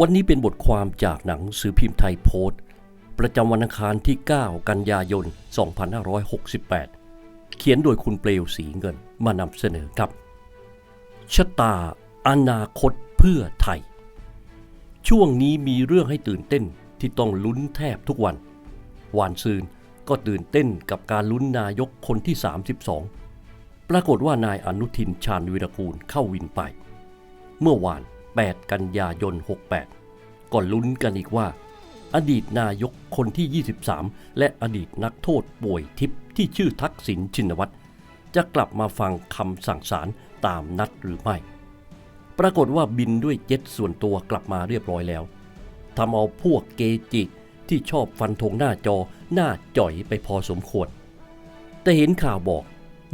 วันนี้เป็นบทความจากหนังสือพิมพ์ไทยโพสต์ ประจำวันอังคารที่ 9 กันยายน 2568 เขียนโดยคุณเปลวสีเงินมานำเสนอครับ ชะตาอนาคตเพื่อไทย ช่วงนี้มีเรื่องให้ตื่นเต้นที่ต้องลุ้นแทบทุกวันวานซืนก็ตื่นเต้นกับการลุ้นนายกคนที่ 32 ปรากฏว่านายอนุทินชาญวิรกูลเข้าวินไป เมื่อวาน 8 กันยายน 68ก็ลุ้นกันอีกว่า อดีตนายกคนที่ 23 และอดีตนักโทษป่วยทิพย์ที่ชื่อทักษิณชินวัตรจะกลับมาฟังคำสั่งศาลตามนัดหรือไม่ ปรากฏว่าบินด้วยเจ็ตส่วนตัวกลับมาเรียบร้อยแล้วทำเอาพวกเกจิที่ชอบฟันธงหน้าจอหน้าจ่อยไปพอสมควร แต่เห็นข่าวบอก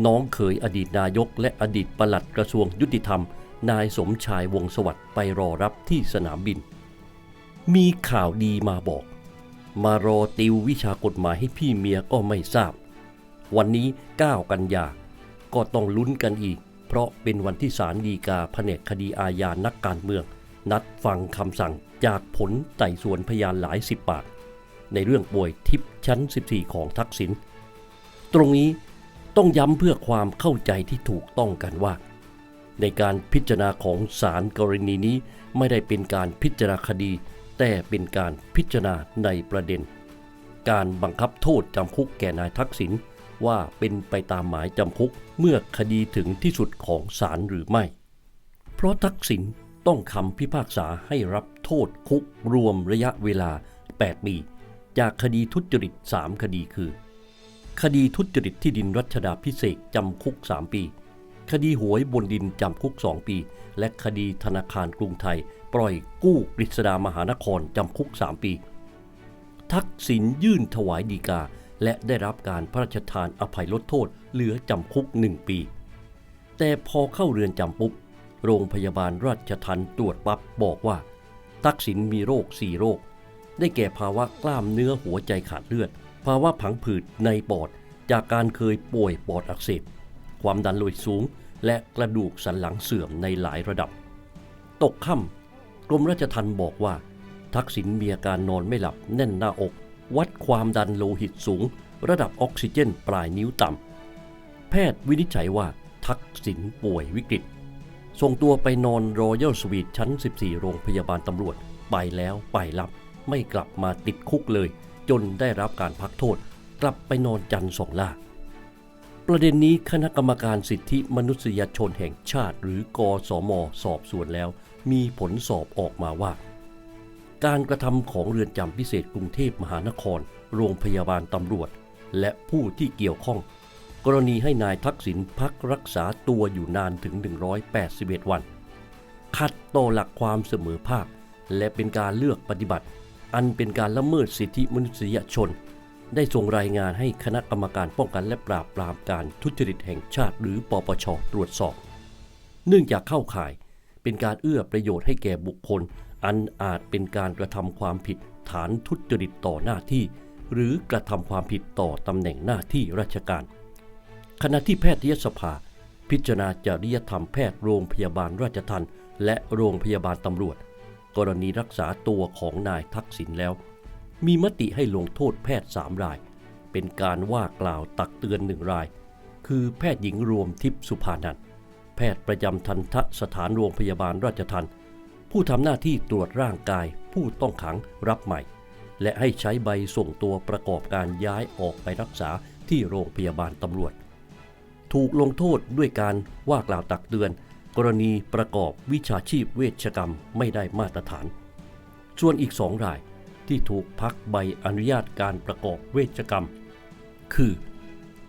น้องเขยอดีตนายกและอดีตปลัดกระทรวงยุติธรรม นายสมชายวงสวัสดิ์ไปรอรับที่สนามบิน มีข่าวดีมาบอก มารอติววิชากฎหมายให้พี่เมียก็ไม่ทราบ วันนี้ 9 กันยา ก็ต้องลุ้นกันอีก เพราะเป็นวันที่ศาลฎีกาแผนกคดีอาญานักการเมือง นัดฟังคำสั่งจากผลไต่สวนพยานหลายสิบปากในเรื่องป่วยทิพย์ชั้น 14 ของทักษิณตรงนี้ ต้องย้ำเพื่อความเข้าใจที่ถูกต้องกันว่า ในการพิจารณาของศาลกรณีนี้ไม่ได้เป็นการพิจารณาคดี แต่เป็นการพิจารณาในประเด็น การบังคับโทษจำคุกแก่นายทักษิณว่าเป็นไปตามหมายจำคุกเมื่อคดีถึงที่สุดของศาลหรือไม่ เพราะทักษิณต้องคำพิพากษาให้รับโทษคุกรวมระยะเวลา 8 ปี จากคดีทุจริต 3 คดีคือ คดีทุจริตที่ดินรัชดาพิเศษจำคุก 3 ปี คดีหวยบนดินจำคุก 2 ปี และคดีธนาคารกรุงไทย ปล่อยกู้กฤษดามหานครจำคุก 3 ปี ทักษิณยื่นถวายดีกา และได้รับการพระราชทานอภัยลดโทษเหลือจำคุก 1 ปี แต่พอเข้าเรือนจำปุ๊บ โรงพยาบาลราชทันตรวจปั๊บบอกว่า ทักษิณมีโรค 4 โรค ได้แก่ภาวะกล้ามเนื้อหัวใจขาดเลือด ภาวะผังผืดในปอดจากการเคยป่วยปอดอักเสบ ความดันโลหิตสูง และกระดูกสันหลังเสื่อมในหลายระดับ ตกค่ำกรมราชทัณฑ์บอกว่า ทักษิณมีอาการนอนไม่หลับแน่นหน้าอก วัดความดันโลหิตสูง ระดับออกซิเจนปลายนิ้วต่ำ แพทย์วินิจฉัยว่าทักษิณป่วยวิกฤต ส่งตัวไปนอนรอยัลสวีทชั้น 14 โรงพยาบาลตำรวจ ไปแล้วไปรับไม่กลับมาติดคุกเลย จนได้รับการพักโทษ กลับไปนอนจันทร์สองล่า ประเด็นนี้คณะกรรมการสิทธิมนุษยชนแห่งชาติ หรือกอสมสอบสวนแล้ว มีผลสอบออกมาว่า การกระทำของเรือนจำพิเศษกรุงเทพมหานคร โรงพยาบาลตำรวจ และผู้ที่เกี่ยวข้อง กรณีให้นายทักษิณพักรักษาตัวอยู่นานถึง 181 วัน ขัดต่อหลักความเสมอภาค และเป็นการเลือกปฏิบัติ อันเป็นการละเมิดสิทธิมนุษยชน ได้ส่งรายงานให้คณะกรรมการป้องกันและปราบปรามการทุจริตแห่งชาติหรือปปชตรวจสอบ เนื่องจากเข้าข่ายเป็นการเอื้อประโยชน์ให้แก่บุคคล อันอาจเป็นการกระทำความผิดฐานทุจริตต่อหน้าที่ หรือกระทำความผิดต่อตำแหน่งหน้าที่ราชการ ขณะที่แพทยสภา พิจารณาจริยธรรมแพทย์โรงพยาบาลราชทัณฑ์และโรงพยาบาลตำรวจ กรณีรักษาตัวของนายทักษิณแล้ว มีมติให้ลงโทษแพทย์3ราย เป็นการว่ากล่าวตักเตือนหนึ่งราย คือแพทย์หญิงรวมทิพย์สุภานันแพทย์ประจำทันทะสถานโรงพยาบาลราชทัณฑ์ผู้ทำหน้าที่ตรวจร่างกายผู้ต้องขังรับใหม่ และให้ใช้ใบส่งตัวประกอบการย้ายออกไปรักษาที่โรงพยาบาลตำรวจ ถูกลงโทษด้วยการว่ากล่าวตักเตือน กรณีประกอบวิชาชีพเวชกรรมไม่ได้มาตรฐาน ส่วนอีกสองรายที่ถูกพักใบอนุญาตการประกอบเวชกรรม คือ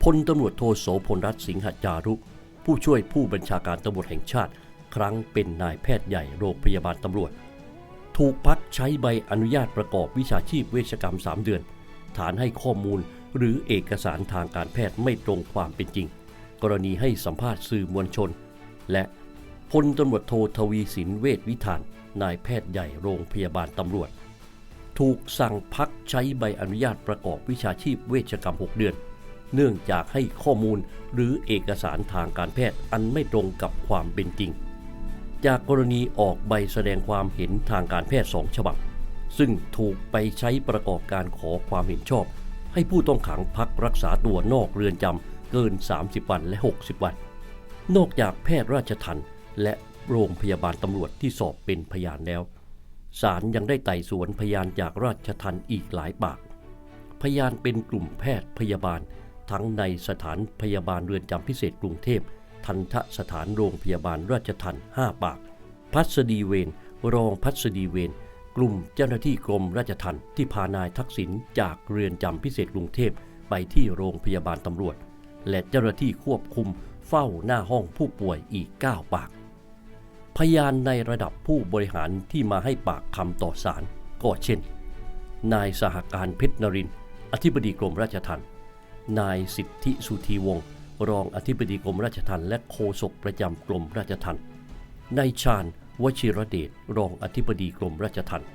พลตำรวจโทโสพลรัตน์สิงหจารุ ผู้ช่วยผู้บัญชาการตำรวจแห่งชาติ ครั้งเป็นนายแพทย์ใหญ่โรงพยาบาลตำรวจ ถูกพักใช้ใบอนุญาตประกอบวิชาชีพเวชกรรม 3 เดือน ฐานให้ข้อมูลหรือเอกสารทางการแพทย์ไม่ตรงความเป็นจริง กรณีให้สัมภาษณ์สื่อมวลชน และ พลตำรวจโททวีสินเวชวิธาน นายแพทย์ใหญ่โรงพยาบาลตำรวจ ถูกสั่งพักใช้ใบอนุญาตประกอบวิชาชีพเวชกรรม 6 เดือน เนื่องจากให้ข้อมูลหรือเอกสารทางการแพทย์อันไม่ตรงกับความเป็นจริง จากกรณีออกใบแสดงความเห็นทางการแพทย์สองฉบับ ซึ่งถูกไปใช้ประกอบการขอความเห็นชอบ ให้ผู้ต้องขังพักรักษาตัวนอกเรือนจำเกิน 30 วันและ 60 วัน นอกจากแพทย์ราชทัณฑ์ และโรงพยาบาลตำรวจที่สอบเป็นพยานแล้วศาลยังได้ไต่สวนพยานจากราชทัณฑ์อีกหลายปาก พยานเป็นกลุ่มแพทย์พยาบาล ทั้งในสถานพยาบาลเรือนจำพิเศษกรุงเทพ ทันทสถานโรงพยาบาลราชทัณฑ์5ปาก พัสดีเวรรองพัสดีเวรกลุ่มเจ้าหน้าที่กรมราชทัณฑ์ที่พานายทักษิณจากเรือนจำพิเศษกรุงเทพไปที่โรงพยาบาลตำรวจ และเจ้าหน้าที่ควบคุมเฝ้าหน้าห้องผู้ป่วยอีก 9 ปาก พยานในระดับผู้บริหารที่มาให้ปากคำต่อศาลก็เช่น นายสหการเพชรนริน อธิบดีกรมราชทัณฑ์นายสิทธิสุธีวงศ์รองอธิบดีกรมราชทัณฑ์และโฆษกประจำกรมราชทัณฑ์นายชาญวชิรเดชรองอธิบดีกรมราชทัณฑ์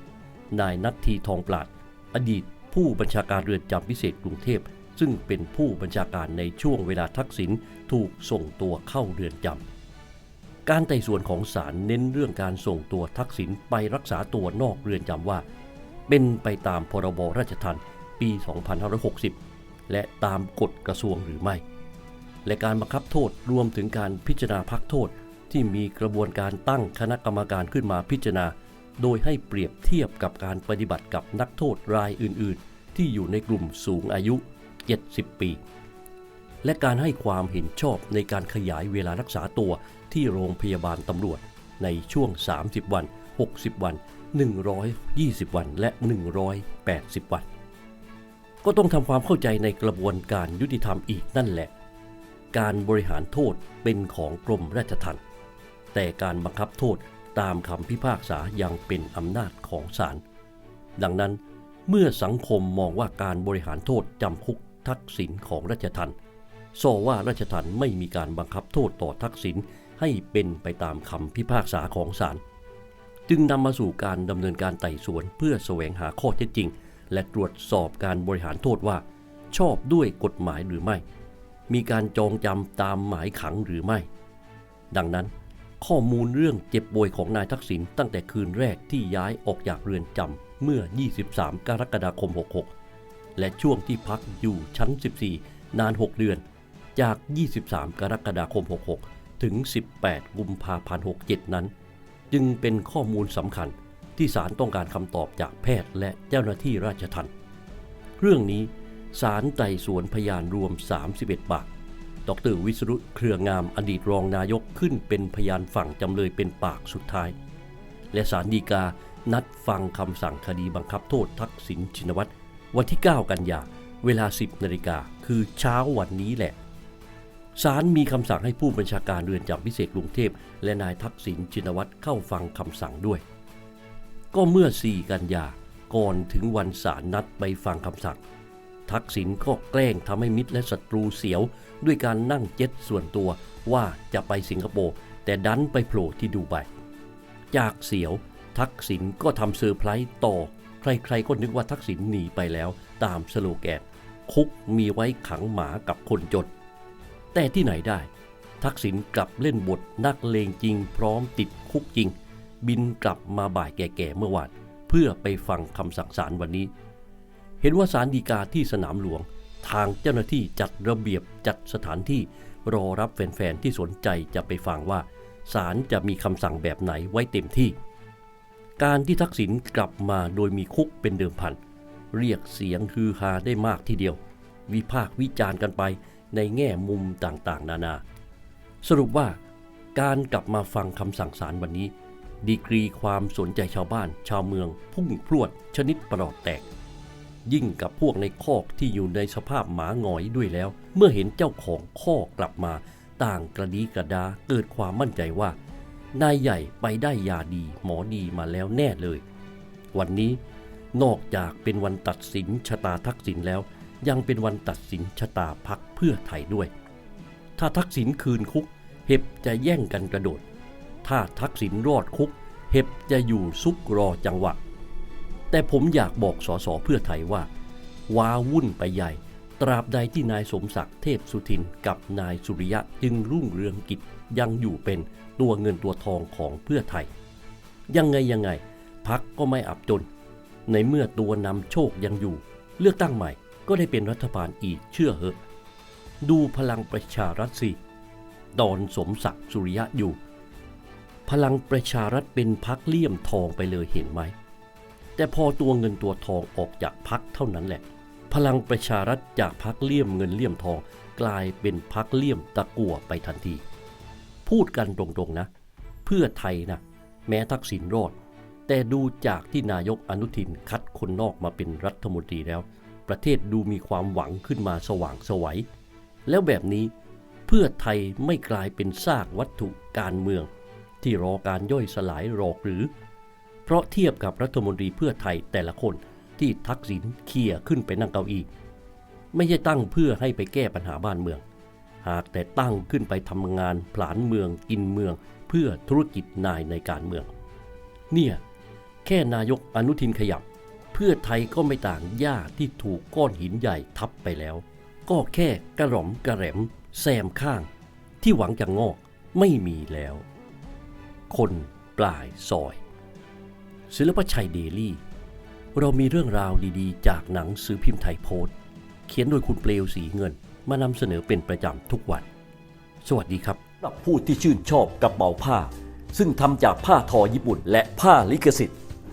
นายนัททีทองปราด อดีตผู้บัญชาการเรือนจำพิเศษกรุงเทพ ซึ่งเป็นผู้บัญชาการในช่วงเวลาทักษิณถูกส่งตัวเข้าเรือนจำ การไต่สวนของศาลเน้นเรื่องการส่งตัวทักษิณไปรักษาตัวนอกเรือนจำว่า เป็นไปตามพรบราชทัณฑ์ปี 2560 และตามกฎกระทรวงหรือไม่ และการบังคับโทษรวมถึงการพิจารณาพักโทษที่มีกระบวนการตั้งคณะกรรมการขึ้นมาพิจารณา โดยให้เปรียบเทียบกับการปฏิบัติกับนักโทษรายอื่น ๆ ที่อยู่ในกลุ่มสูงอายุ 70 ปี และการให้ความเห็นชอบในการขยายเวลารักษาตัวที่โรงพยาบาลตำรวจ ในช่วง 30 วัน 60 วัน 120 วัน และ 180 วัน ก็ต้องทำความเข้าใจในกระบวนการยุติธรรมอีกนั่นแหละ การบริหารโทษเป็นของกรมราชทัณฑ์แต่การบังคับโทษตามคำพิพากษายังเป็นอำนาจของศาล ดังนั้นเมื่อสังคมมองว่าการบริหารโทษจำคุกทักษิณของราชทัณฑ์ โซว่าราชทัณฑ์ไม่มีการบังคับโทษต่อทักษิณให้เป็นไปตามคำพิพากษาของศาลจึงนำมาสู่การดำเนินการไต่สวนเพื่อแสวงหาข้อเท็จจริง และตรวจสอบการบริหารโทษว่า ชอบด้วยกฎหมายหรือไม่ มีการจองจำตามหมายขังหรือไม่ ดังนั้น ข้อมูลเรื่องเจ็บป่วยของนายทักษิณตั้งแต่คืนแรกที่ย้ายออกจากเรือนจำเมื่อ 23 กรกฎาคม 66 และช่วงที่พักอยู่ชั้น 14 นาน 6 เดือน จาก 23 กรกฎาคม 66 ถึง 18 กุมภาพันธ์ 67 นั้น จึงเป็นข้อมูลสำคัญที่ศาลต้องการคำตอบจากแพทย์และเจ้าหน้าที่ราชทัณฑ์เรื่องนี้ศาลไต่สวนพยานรวม 31 ปาก ดรวิศรุเครืองามอดีตรองนายกขึ้นเป็นพยานฝั่งจำเลยเป็นปากสุดท้าย และศาลฎีกานัดฟังคำสั่งคดีบังคับโทษทักษิณชินวัตรวันที่ 9 กันยา เวลา 10 นาฬิกา คือเช้าวันนี้แหละ ศาลมีคำสั่งให้ผู้บัญชาการเรือนจำพิเศษกรุงเทพ และนายทักษิณชินวัตรเข้าฟังคำสั่งด้วย ก็เมื่อ 4 กันยาก่อนถึงวันศาลนัดไปฟังคำสั่ง ทักษิณก็แกล้งทำให้มิตรและศัตรูเสียว ด้วยการนั่งเจ็ตส่วนตัวว่าจะไปสิงคโปร์แต่ดันไปโผล่ที่ดูไบจากเสียวทักษิณก็ทำเซอร์ไพรส์ต่อ ใครๆก็นึกว่าทักษิณหนีไปแล้วตามสโลแกนคุกมีไว้ขังหมากับคนจน แต่ที่ไหนได้ ทักษิณกลับเล่นบทนักเลงจริง พร้อมติดคุกจริง บินกลับมาบ่ายแก่ๆเมื่อวานเพื่อไปฟังคำสั่งศาลวันนี้ เห็นว่าศาลฎีกาที่สนามหลวง ทางเจ้าหน้าที่จัดระเบียบจัดสถานที่รอรับแฟนๆที่สนใจจะไปฟังว่าศาลจะมีคำสั่งแบบไหนไว้เต็มที่ การที่ทักษิณกลับมาโดยมีคุกเป็นเดิมพัน เรียกเสียงฮือฮาได้มากทีเดียว วิพากษ์วิจารณ์กันไป ในแง่มุมต่างๆ นานา สรุปว่าการกลับมาฟังคำสั่งศาลวันนี้ ดีกรีความสนใจชาวบ้าน ชาวเมืองพุ่งพรวดชนิดประหลอดแตก ยิ่งกับพวกในคอกที่อยู่ในสภาพหมาหงอยด้วยแล้ว เมื่อเห็นเจ้าของคอกกลับมาต่างกระดีกระดาเกิดความมั่นใจว่า นายใหญ่ไปได้ยาดีหมอดีมาแล้วแน่เลย วันนี้นอกจากเป็นวันตัดสินชะตาทักษิณแล้ว ยังเป็นวันตัดสินชะตาพักเพื่อไทยด้วย ถ้าทักษิณคืนคุก เห็บจะแย่งกันกระโดด ถ้าทักษิณรอดคุก เห็บจะอยู่ซุกรอจังหวะ แต่ผมอยากบอกสสเพื่อไทยว่า ว้าวุ่นไปใหญ่ ตราบใดที่นายสมศักดิ์เทพสุทินกับนายสุริยะจึงรุ่งเรืองกิจยังอยู่เป็นตัวเงินตัวทองของเพื่อไทย ยังไงยังไงพักก็ไม่อับจน ในเมื่อตัวนำโชคยังอยู่ เลือกตั้งใหม่ ก็ได้เป็นรัฐบาลอีกเชื่อเหอะ ดูพลังประชารัฐสิตอนสมศักดิ์สุริยะอยู่ พลังประชารัฐเป็นพักเลี่ยมทองไปเลยเห็นไหม แต่พอตัวเงินตัวทองออกจากพักเท่านั้นแหละ พลังประชารัฐจากพักเลี่ยมเงินเลี่ยมทอง กลายเป็นพักเลี่ยมตะกั่วไปทันที พูดกันตรงๆนะ เพื่อไทยนะแม้ทักษิณรอด แต่ดูจากที่นายกอนุทินคัดคนนอกมาเป็นรัฐมนตรีแล้ว ประเทศดูมีความหวังขึ้นมาสว่างสวัย แล้วแบบนี้เพื่อไทยไม่กลายเป็นซากวัตถุการเมือง ที่รอการย่อยสลายหรอกหรือ เพราะเทียบกับรัฐมนตรีเพื่อไทยแต่ละคนที่ทักษิณเขี่ยขึ้นไปนั่งเก้าอี้ไม่ใช่ตั้งเพื่อให้ไปแก้ปัญหาบ้านเมือง หากแต่ตั้งขึ้นไปทำงานผลานเมืองกินเมือง เพื่อธุรกิจนายในการเมือง เนี่ย แค่นายกอนุทินขยับ พื่อไทยก็ไม่ต่างหญ้าที่ถูกก้อนหินใหญ่ทับไปแล้ว ก็แค่กระหล่อมกระแหลมแซมข้าง ที่หวังจะงอกไม่มีแล้ว คนปลายซอย ศิลปชัยเดลี่ เรามีเรื่องราวดีๆ จากหนังสือพิมพ์ไทยโพสต์ เขียนโดยคุณเปลวสีเงิน มานำเสนอเป็นประจำทุกวัน สวัสดีครับสำหรับผู้ที่ชื่นชอบกระเป๋าผ้า ซึ่งทำจากผ้าทอญี่ปุ่นและผ้าลิขสิทธิ์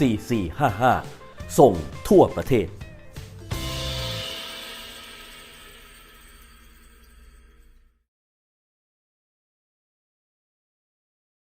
4455 ส่งทั่วประเทศ